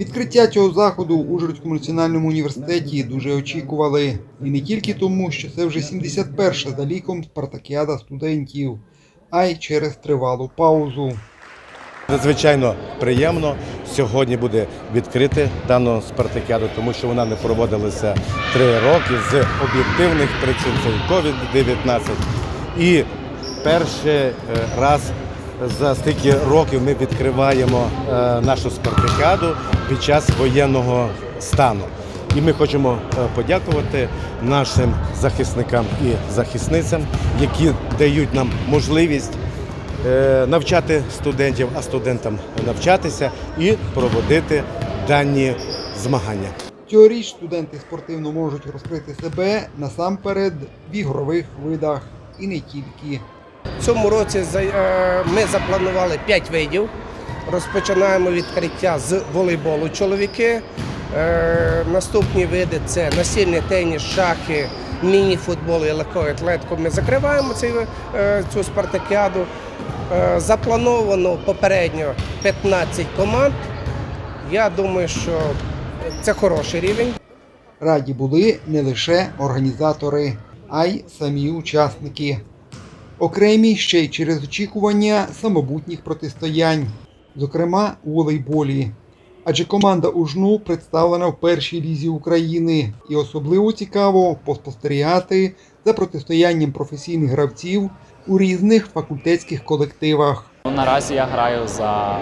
Відкриття цього заходу в Ужгородському національному університеті дуже очікували. І не тільки тому, що це вже 71-ша за ліком спартакіада студентів, а й через тривалу паузу. Надзвичайно приємно сьогодні буде відкрити дану спартакіаду, тому що вона не проводилася три роки з об'єктивних причин це COVID-19. І перший е, раз за стільки років ми відкриваємо е, нашу спартакіаду під час воєнного стану. І ми хочемо е, подякувати нашим захисникам і захисницям, які дають нам можливість е, навчати студентів, а студентам навчатися і проводити дані змагання. Цьогоріч студенти спортивно можуть розкрити себе насамперед в ігрових видах і не тільки. В цьому році е, ми запланували 5 видів. Розпочинаємо відкриття з волейболу чоловіки. Е, Наступні види це настільний теніс, шахи, міні-футбол і легкою атлетику. Ми закриваємо е, цю спартакіаду. Заплановано попередньо 15 команд. Я думаю, що це хороший рівень. Раді були не лише організатори, а й самі учасники. Окремі ще й через очікування самобутніх протистоянь, зокрема у волейболі. Адже команда УЖНУ представлена в першій лізі України, і особливо цікаво поспостерігати за протистоянням професійних гравців у різних факультетських колективах. Ну, Наразі я граю за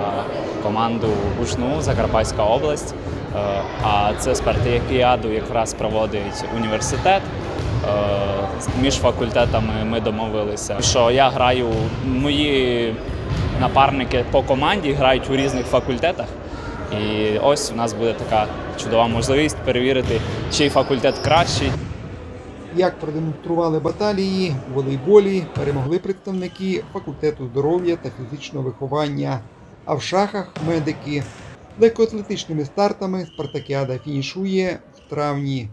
команду Бушну Закарпатська область, Е, а це спартакіаду якраз проводить університет. Е, Між факультетами ми домовилися, що я граю, мої напарники по команді грають у різних факультетах. І ось у нас буде така чудова можливість перевірити, чий факультет кращий. Як продемонстрували баталії у волейболі, перемогли представники факультету здоров'я та фізичного виховання, а в шахах медики. Легкоатлетичними стартами спартакіада фінішує в травні.